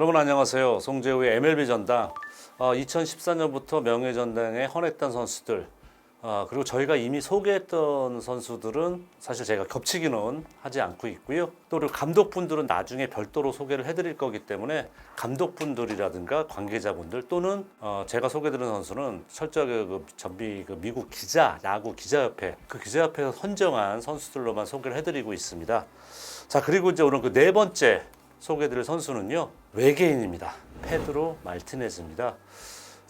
여러분 안녕하세요. 송재우의 MLB 전당. 어, 2014년부터 명예전당에 헌했던 선수들 어, 그리고 저희가 이미 소개했던 선수들은 사실 제가 겹치기는 하지 않고 있고요. 또 감독분들은 나중에 별도로 소개를 해드릴 거기 때문에 감독분들이라든가 관계자분들 또는 어, 제가 소개드린 선수는 철저하게 그 전비 그 미국 기자 야구 기자협회 그 기자협회에서 선정한 선수들로만 소개를 해드리고 있습니다. 자 그리고 이제 오늘 그 네 번째 소개드릴 선수는요 외계인입니다. 페드로 말티네즈입니다.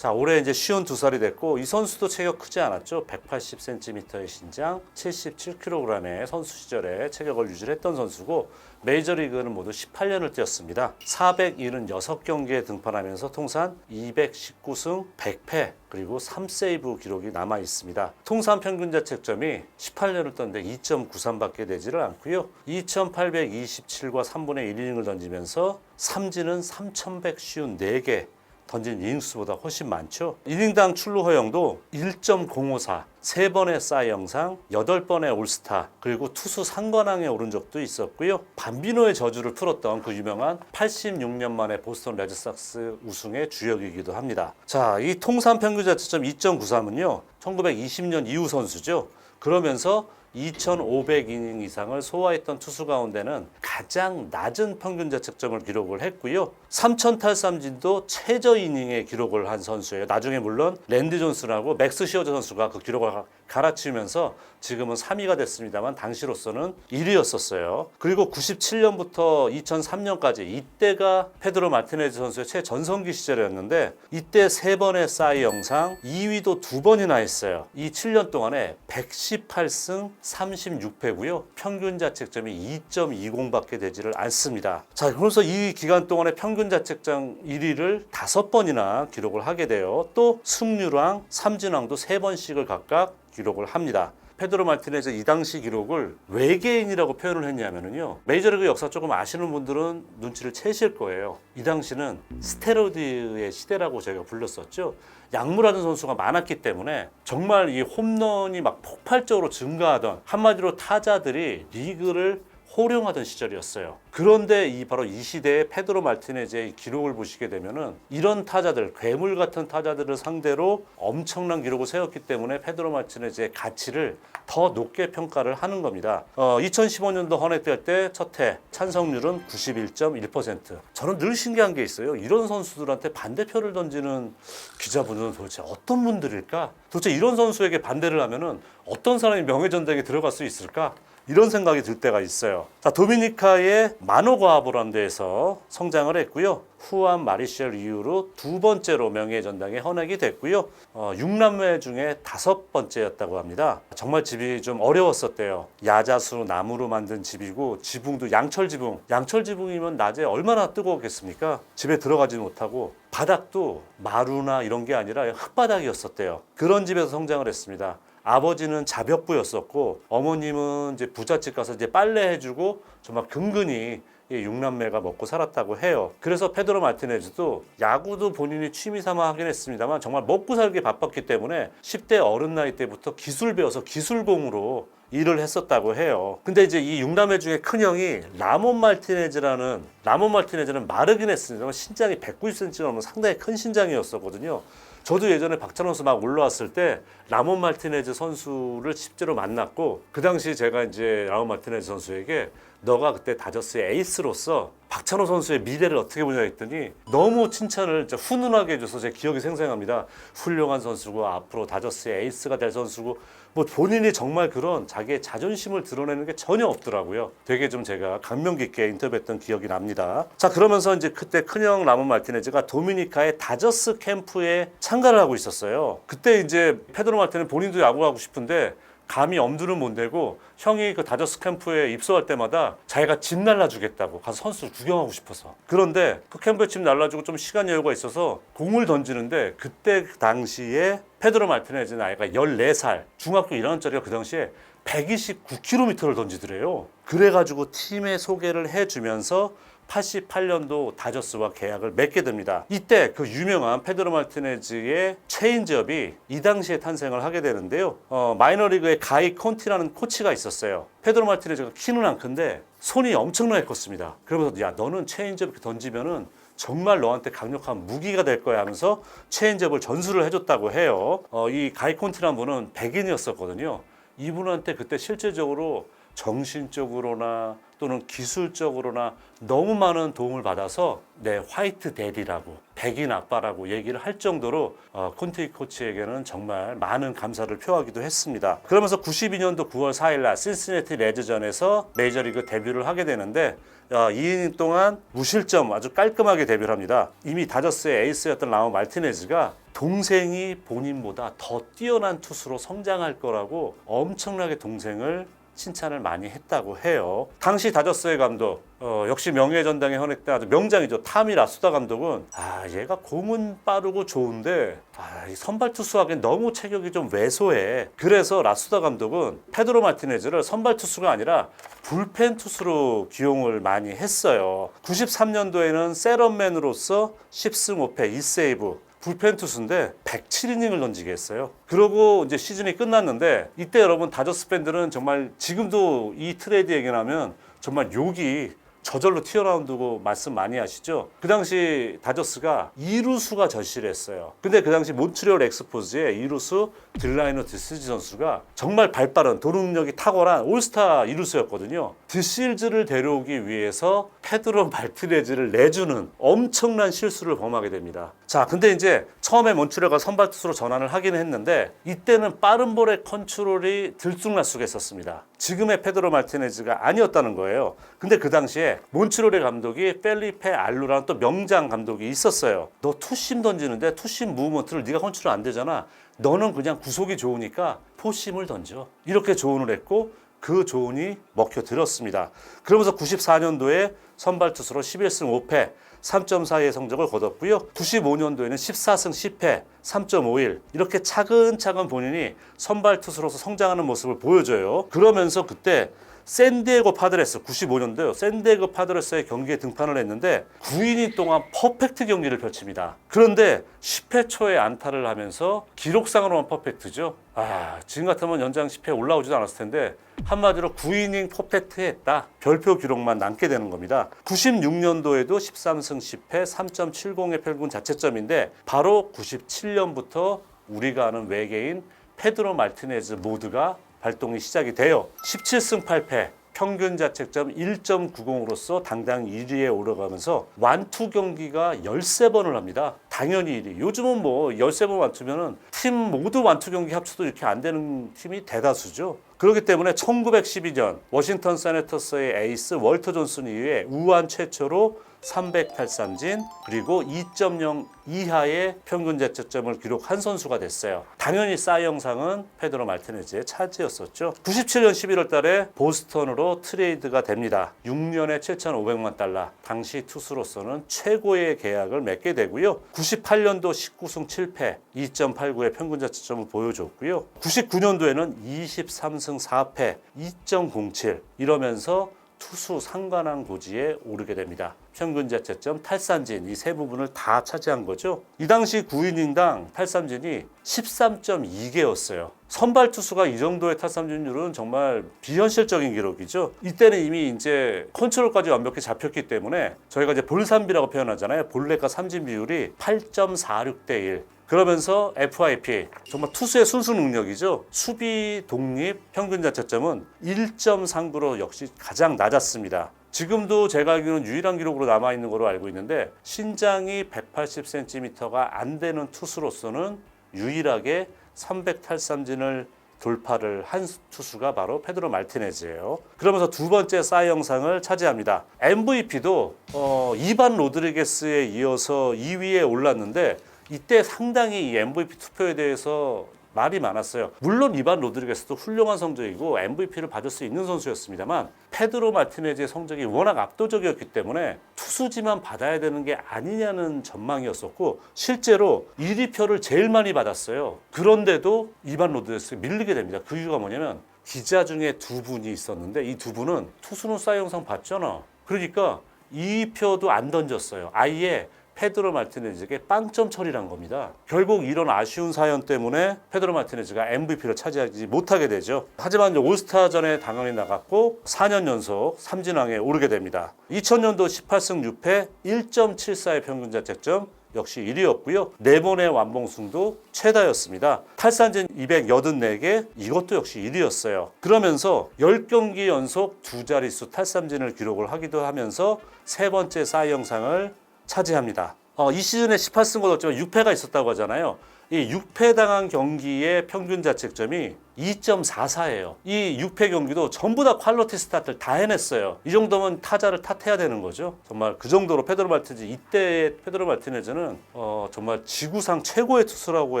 자 올해 이제 52살이 됐고 이 선수도 체격 크지 않았죠. 180cm의 신장, 77kg의 선수 시절에 체격을 유지했던 선수고 메이저리그는 모두 18년을 뛰었습니다. 476경기에 등판하면서 통산 219승 100패 그리고 3세이브 기록이 남아 있습니다. 통산 평균 자책점이 18년을 떴는데 2.93밖에 되지를 않고요. 2,827과 3분의 1이닝을 던지면서 삼진은 3,154개 던진 이닝수보다 훨씬 많죠. 이닝당 출루 허용도 1.054, 세 번의 싸이 영상, 8번의 올스타, 그리고 투수 상관왕에 오른 적도 있었고요. 밤비노의 저주를 풀었던 그 유명한 86년 만에 보스턴 레드삭스 우승의 주역이기도 합니다. 자, 이 통산 평균 자체점 2.93은요. 1920년 이후 선수죠. 그러면서 2,500이닝 이상을 소화했던 투수 가운데는 가장 낮은 평균 자책점을 기록을 했고요. 3,000 탈삼진도 최저 이닝에 기록을 한 선수예요. 나중에 물론 랜디 존스라고 맥스 시어저 선수가 그 기록을 가- 갈아치우면서 지금은 3위가 됐습니다만 당시로서는 1위였었어요. 그리고 97년부터 2003년까지 이때가 페드로 마티네즈 선수의 최전성기 시절이었는데 이때 세 번의 싸이 영상 2위도 두 번이나 했어요. 이 7년 동안에 118승 36패고요. 평균 자책점이 2.20밖에 되지를 않습니다. 자, 그래서 이 기간 동안에 평균 자책점 1위를 다섯 번이나 기록을 하게 돼요. 또 승률왕, 삼진왕도 세 번씩을 각각 기록을 합니다. 페드로 마티네즈 이 당시 기록을 외계인이라고 표현을 했냐면요. 메이저리그 역사 조금 아시는 분들은 눈치를 채실 거예요. 이 당시는 스테로이드의 시대라고 저희가 불렀었죠. 약물하는 선수가 많았기 때문에 정말 이 홈런이 막 폭발적으로 증가하던 한마디로 타자들이 리그를 호령하던 시절이었어요. 그런데 이 바로 이 시대의 페드로 말티네즈의 기록을 보시게 되면은 이런 타자들, 괴물 같은 타자들을 상대로 엄청난 기록을 세웠기 때문에 페드로 말티네즈의 가치를 더 높게 평가를 하는 겁니다. 어, 2015년도 헌액 될 때 첫해 찬성률은 91.1%. 저는 늘 신기한 게 있어요. 이런 선수들한테 반대표를 던지는 기자분들은 도대체 어떤 분들일까? 도대체 이런 선수에게 반대를 하면은 어떤 사람이 명예전당에 들어갈 수 있을까? 이런 생각이 들 때가 있어요. 자, 도미니카의 마노과보라는 데에서 성장을 했고요. 후안 마리셜 이후로 두 번째로 명예전당에 헌액이 됐고요. 어, 6남매 중에 다섯 번째였다고 합니다. 정말 집이 좀 어려웠었대요. 야자수 나무로 만든 집이고 지붕도 양철 지붕. 양철 지붕이면 낮에 얼마나 뜨거웠겠습니까? 집에 들어가지 못하고 바닥도 마루나 이런 게 아니라 흙바닥이었었대요. 그런 집에서 성장을 했습니다. 아버지는 자벽부였었고 어머님은 이제 부잣집 가서 이제 빨래 해주고 정말 근근히 이 육남매가 먹고 살았다고 해요. 그래서 페드로 마티네즈도 야구도 본인이 취미 삼아 하긴 했습니다만 정말 먹고 살기 바빴기 때문에 10대 어른 나이 때부터 기술 배워서 기술공으로 일을 했었다고 해요. 근데 이제 이 육남매 중에 큰 형이 라몬 말티네즈라는 라몬 말티네즈는 마르긴 했습니다만 신장이 190cm 넘는 상당히 큰 신장이었었거든요. 저도 예전에 박찬호 선수 막 올라왔을 때 라몬 말티네즈 선수를 실제로 만났고 그 당시 제가 이제 라몬 말티네즈 선수에게 너가 그때 다저스의 에이스로서 박찬호 선수의 미래를 어떻게 보냐 했더니 너무 칭찬을 진짜 훈훈하게 해줘서 제 기억이 생생합니다. 훌륭한 선수고 앞으로 다저스의 에이스가 될 선수고 뭐 본인이 정말 그런 자기의 자존심을 드러내는 게 전혀 없더라고요. 되게 좀 제가 감명 깊게 인터뷰했던 기억이 납니다. 자 그러면서 이제 그때 큰형 라몬 말티네즈가 도미니카의 다저스 캠프에 참가를 하고 있었어요. 그때 이제 페드로 마티는 본인도 야구하고 싶은데 감히 엄두를 못 내고 형이 그 다저스 캠프에 입소할 때마다 자기가 집 날라주겠다고 가서 선수 구경하고 싶어서. 그런데 그 캠프에 집 날라주고 좀 시간 여유가 있어서 공을 던지는데 그때 그 당시에 페드로 말티네즈 나이가 14살 중학교 1학년짜리가 그 당시에 129km를 던지더래요. 그래가지고 팀에 소개를 해주면서 88년도 다저스와 계약을 맺게 됩니다. 이때 그 유명한 페드로 마르티네즈의 체인지업이 이 당시에 탄생을 하게 되는데요. 어, 마이너리그에 가이 콘티라는 코치가 있었어요. 페드로 마르티네즈가 키는 안 큰데 손이 엄청나게 컸습니다. 그러면서 야 너는 체인지업 이렇게 던지면은 정말 너한테 강력한 무기가 될 거야 하면서 체인지업을 전수를 해줬다고 해요. 어, 이 가이 콘티란 분은 백인이었었거든요. 이분한테 그때 실제적으로 정신적으로나 또는 기술적으로나 너무 많은 도움을 받아서 네 화이트 데디라고 백인 아빠라고 얘기를 할 정도로 어, 콘티 코치에게는 정말 많은 감사를 표하기도 했습니다. 그러면서 92년도 9월 4일날 신시내티 레즈전에서 메이저리그 데뷔를 하게 되는데 어, 2이닝 동안 무실점 아주 깔끔하게 데뷔를 합니다. 이미 다저스의 에이스였던 라모 말티네즈가 동생이 본인보다 더 뛰어난 투수로 성장할 거라고 엄청나게 동생을 칭찬을 많이 했다고 해요. 당시 다저스의 감독 어, 역시 명예 전당에 헌했던 아주 명장이죠. 타미 라수다 감독은 아 얘가 공은 빠르고 좋은데 아, 이 선발 투수하기엔 너무 체격이 좀 왜소해. 그래서 라수다 감독은 페드로 마티네즈를 선발 투수가 아니라 불펜 투수로 기용을 많이 했어요. 93년도에는 세런맨으로서 10승 5패 2세이브 불펜 투수인데 107이닝을 던지게 했어요. 그러고 이제 시즌이 끝났는데 이때 여러분 다저스 팬들은 정말 지금도 이 트레이드 얘기나면 정말 욕이 저절로 튀어나온다고 말씀 많이 하시죠. 그 당시 다저스가 2루수가 절실을 했어요. 근데 그 당시 몬트리올 엑스포즈의 2루수 딜라이너 드시즈 선수가 정말 발빠른 도능력이 탁월한 올스타 2루수였거든요. 드실즈를 데려오기 위해서 페드로 말티네즈를 내주는 엄청난 실수를 범하게 됩니다. 자, 근데 이제 처음에 몬트리올가 선발 투수로 전환을 하긴 했는데 이때는 빠른 볼의 컨트롤이 들쑥날쑥 했었습니다. 지금의 페드로 말티네즈가 아니었다는 거예요. 근데 그 당시에 몬트리올의 감독이 펠리페 알루라는 또 명장 감독이 있었어요. 너 투심 던지는데 투심 무브먼트를 네가 컨트롤 안 되잖아. 너는 그냥 구속이 좋으니까 포심을 던져. 이렇게 조언을 했고 그 조언이 먹혀 들었습니다. 그러면서 94년도에 선발 투수로 11승 5패 3.42의 성적을 거뒀고요. 95년도에는 14승 10패 3.51 이렇게 차근차근 본인이 선발 투수로서 성장하는 모습을 보여줘요. 그러면서 그때 샌디에고 파드레스 95년도요. 샌디에고 파드레스의 경기에 등판을 했는데 9이닝 동안 퍼펙트 경기를 펼칩니다. 그런데 10회 초에 안타를 하면서 기록상으로만 퍼펙트죠. 아, 지금 같으면 연장 10회 올라오지도 않았을 텐데 한마디로 9이닝 퍼펙트 했다. 별표 기록만 남게 되는 겁니다. 96년도에도 13승 10패 3.70의 평균 자체점인데 바로 97년부터 우리가 아는 외계인 페드로 말티네즈 모드가 발동이 시작이 돼요. 17승 8패 평균 자책점 1.90으로서 당당 1위에 오르가면서 완투 경기가 13번을 합니다. 당연히 1위. 요즘은 뭐 13번 완투면은 팀 모두 완투 경기 합쳐도 이렇게 안 되는 팀이 대다수죠. 그렇기 때문에 1912년 워싱턴 세네터스의 에이스 월터 존슨 이후에 우한 최초로 300탈삼진 그리고 2.0 이하의 평균 자책점을 기록한 선수가 됐어요. 당연히 싸이 영상은 페드로 말티네즈의 차지였었죠. 97년 11월 달에 보스턴으로 트레이드가 됩니다. 6년에 7,500만 달러. 당시 투수로서는 최고의 계약을 맺게 되고요. 98년도 19승 7패 2.89의 평균 자책점을 보여줬고요. 99년도에는 23승 4패 2.07 이러면서 투수 상관왕 고지에 오르게 됩니다. 평균 자체점, 탈삼진 이 세 부분을 다 차지한 거죠. 이 당시 9이닝당 탈삼진이 13.2개였어요. 선발 투수가 이 정도의 탈삼진율은 정말 비현실적인 기록이죠. 이때는 이미 이제 컨트롤까지 완벽히 잡혔기 때문에 저희가 이제 볼삼비라고 표현하잖아요. 볼넷과 삼진 비율이 8.46대 1. 그러면서 FIP 정말 투수의 순수 능력이죠. 수비 독립 평균 자체점은 1.39로 역시 가장 낮았습니다. 지금도 제가 알기로는 유일한 기록으로 남아 있는 걸로 알고 있는데 신장이 180cm가 안 되는 투수로서는 유일하게 300 탈삼진을 돌파를 한 투수가 바로 페드로 말티네즈예요. 그러면서 두 번째 싸이 영상을 차지합니다. MVP도 어, 이반 로드리게스에 이어서 2위에 올랐는데 이때 상당히 이 MVP 투표에 대해서 말이 많았어요. 물론 이반 로드리게스도 훌륭한 성적이고 MVP를 받을 수 있는 선수였습니다만 페드로 마티네즈의 성적이 워낙 압도적이었기 때문에 투수지만 받아야 되는 게 아니냐는 전망이었었고 실제로 1위 표를 제일 많이 받았어요. 그런데도 이반 로드리게스가 밀리게 됩니다. 그 이유가 뭐냐면 기자 중에 두 분이 있었는데 이 두 분은 투수는 싸이 영상 봤잖아. 그러니까 이 표도 안 던졌어요. 아예 페드로 마르티네즈에게 빵점 처리란 겁니다. 결국 이런 아쉬운 사연 때문에 페드로 마르티네즈가 MVP를 차지하지 못하게 되죠. 하지만 올스타전에 당연히 나갔고 4년 연속 삼진왕에 오르게 됩니다. 2000년도 18승 6패 1.74의 평균 자책점 역시 1위였고요. 네 번의 완봉승도 최다였습니다. 탈산진 284개 이것도 역시 1위였어요. 그러면서 10경기 연속 두 자릿수 탈삼진을 기록을 하기도 하면서 세 번째 사이 영상을 차지합니다. 어, 이 시즌에 18승 거뒀지만 6패가 있었다고 하잖아요. 이 6패 당한 경기의 평균 자책점이 2.44예요. 이 6패 경기도 전부 다 퀄리티 스타트를 다 해냈어요. 이 정도면 타자를 탓해야 되는 거죠. 정말 그 정도로 페드로 말티네즈 이때의 페드로 말티네즈는 어, 정말 지구상 최고의 투수라고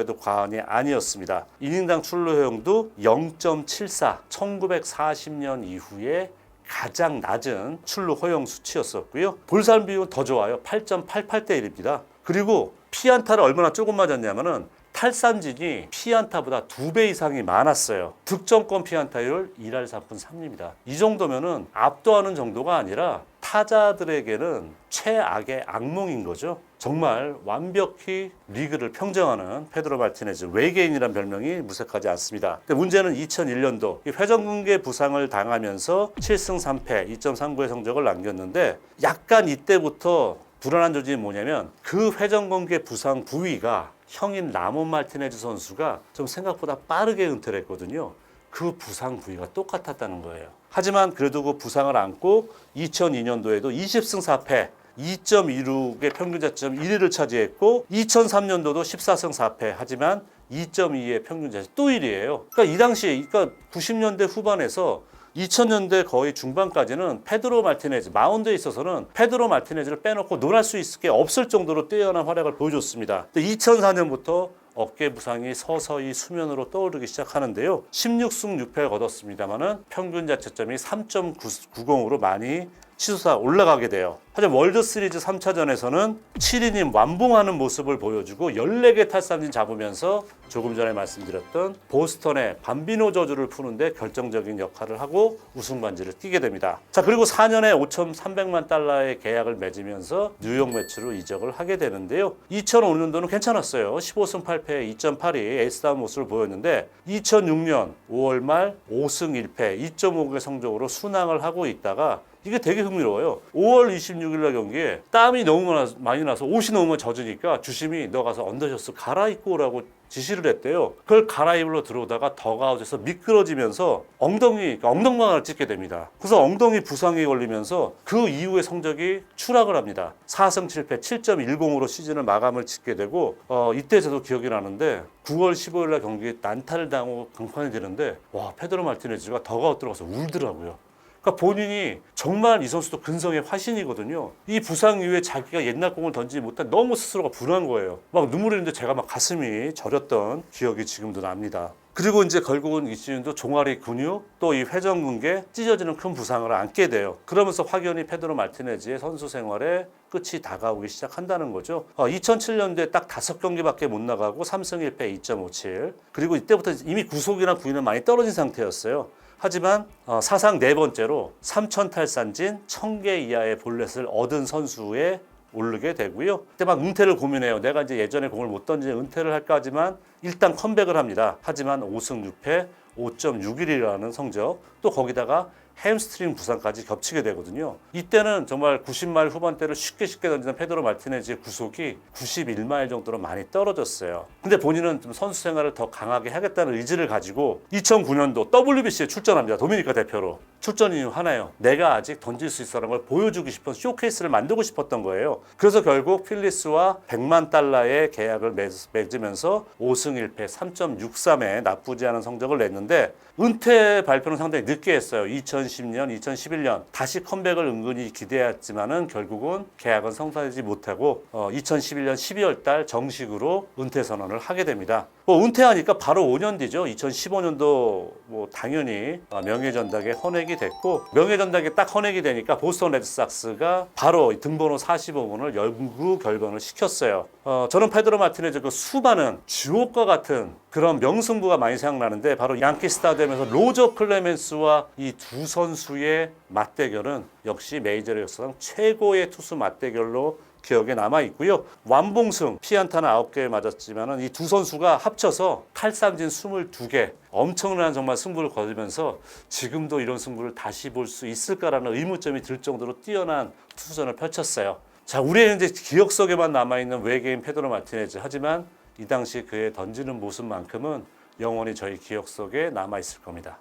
해도 과언이 아니었습니다. 이닝당 출루 허용도 0.74. 1940년 이후에 가장 낮은 출루 허용 수치였었고요. 볼살 비율은 더 좋아요. 8.88대 1입니다. 그리고 피안타를 얼마나 조금 맞았냐면은 탈삼진이 피안타보다 두 배 이상이 많았어요. 득점권 피안타율 1할 4푼 3입니다. 이 정도면은 압도하는 정도가 아니라 타자들에게는 최악의 악몽인 거죠. 정말 완벽히 리그를 평정하는 페드로 마르티네즈 외계인이란 별명이 무색하지 않습니다. 근데 문제는 2001년도 회전근개 부상을 당하면서 7승 3패 2.39의 성적을 남겼는데 약간 이때부터 불안한 조짐이 뭐냐면 그 회전근개 부상 부위가 형인 라몬 마르티네즈 선수가 좀 생각보다 빠르게 은퇴를 했거든요. 그 부상 부위가 똑같았다는 거예요. 하지만 그래도 그 부상을 안고 2002년도에도 20승 4패 2.26의 평균 자점 1위를 차지했고 2003년도도 14승 4패 하지만 2.2의 평균 자점 또 1위예요. 그러니까 이 당시에 그러니까 90년대 후반에서 2000년대 거의 중반까지는 페드로 마르티네즈 마운드에 있어서는 페드로 마르티네즈를 빼놓고 놀할 수 있을 게 없을 정도로 뛰어난 활약을 보여줬습니다. 근데 2004년부터 어깨 부상이 서서히 수면으로 떠오르기 시작하는데요. 16승 6패를 거뒀습니다만은 평균 자책점이 3.90으로 많이 치솟아 올라가게 돼요. 하지만 월드 시리즈 3차전에서는 7이닝 완봉하는 모습을 보여주고 14개 탈삼진 잡으면서 조금 전에 말씀드렸던 보스턴의 밤비노 저주를 푸는데 결정적인 역할을 하고 우승 반지를 끼게 됩니다. 자, 그리고 4년에 5,300만 달러의 계약을 맺으면서 뉴욕 매치로 이적을 하게 되는데요. 2005년도는 괜찮았어요. 15승 8패 2.82 에이스다운 모습을 보였는데 2006년 5월 말 5승 1패 2.5의 성적으로 순항을 하고 있다가 이게 되게 흥미로워요. 5월 26일 날 경기에 땀이 너무 많이 나서 옷이 너무 젖으니까 주심이 너 가서 언더셔츠 갈아입고 오라고 지시를 했대요. 그걸 갈아입으러 들어오다가 더가웃에서 미끄러지면서 엉덩이, 그러니까 엉덩방아를 찢게 됩니다. 그래서 엉덩이 부상이 걸리면서 그 이후에 성적이 추락을 합니다. 4승 7패 7.10으로 시즌을 마감을 짓게 되고 어, 이때 저도 기억이 나는데 9월 15일 날 경기에 난타를 당하고 강판이 되는데 와 페드로 마르티네즈가 더가웃 들어가서 울더라고요. 그러니까 본인이 정말 이 선수도 근성의 화신이거든요. 이 부상 이후에 자기가 옛날 공을 던지지 못한 너무 스스로가 불안한 거예요. 막 눈물이 있는데 제가 막 가슴이 저렸던 기억이 지금도 납니다. 그리고 이제 결국은 이 시즌도 종아리 근육 또 이 회전근개 찢어지는 큰 부상을 안게 돼요. 그러면서 확연히 페드로 마르티네즈의 선수 생활에 끝이 다가오기 시작한다는 거죠. 어, 2007년도에 딱 다섯 경기밖에 못 나가고 3승 1패 2.57. 그리고 이때부터 이미 구속이나 부인은 많이 떨어진 상태였어요. 하지만 어, 사상 네 번째로 3천 탈산진 1000개 이하의 볼넷을 얻은 선수에 오르게 되고요. 그때 막 은퇴를 고민해요. 내가 이제 예전에 공을 못 던지는 은퇴를 할까 하지만 일단 컴백을 합니다. 하지만 5승 6패 5.61이라는 성적 또 거기다가 햄스트링 부상까지 겹치게 되거든요. 이때는 정말 90마일 후반대를 쉽게 쉽게 던지는 페드로 마르티네즈의 구속이 91마일 정도로 많이 떨어졌어요. 근데 본인은 좀 선수 생활을 더 강하게 하겠다는 의지를 가지고 2009년도 WBC에 출전합니다. 도미니카 대표로. 출전 이유 하나요. 내가 아직 던질 수 있어라는 걸 보여주고 싶은 쇼케이스를 만들고 싶었던 거예요. 그래서 결국 필리스와 100만 달러의 계약을 맺- 맺으면서 5승 1패 3.63에 나쁘지 않은 성적을 냈는데 은퇴 발표는 상당히 늦게 했어요. 2010 년, 2011년 다시 컴백을 은근히 기대했지만은 결국은 계약은 성사되지 못하고 어, 2011년 12월 달 정식으로 은퇴 선언을 하게 됩니다. 뭐 은퇴하니까 바로 5년 뒤죠. 2015년도 뭐 당연히 어, 명예전당에 헌액이 됐고 명예전당에 딱 헌액이 되니까 보스턴 레드삭스가 바로 이 등번호 45번을 연구 결번을 시켰어요. 어, 저는 페드로 마티네즈 그 수많은 주옥과 같은 그런 명승부가 많이 생각나는데 바로 양키 스타디움에서 로저 클레멘스와 이 두 선 수의 맞대결은 역시 메이저리그 역사상 최고의 투수 맞대결로 기억에 남아 있고요. 완봉승 피안타는 9개 맞았지만은 이두 선수가 합쳐서 탈삼진 22개 엄청난 정말 승부를 거두면서 지금도 이런 승부를 다시 볼 수 있을까라는 의문점이 들 정도로 뛰어난 투수전을 펼쳤어요. 자, 우리의 이제 기억 속에만 남아 있는 외계인 페드로 마티네즈 하지만 이 당시 그의 던지는 모습만큼은 영원히 저희 기억 속에 남아 있을 겁니다.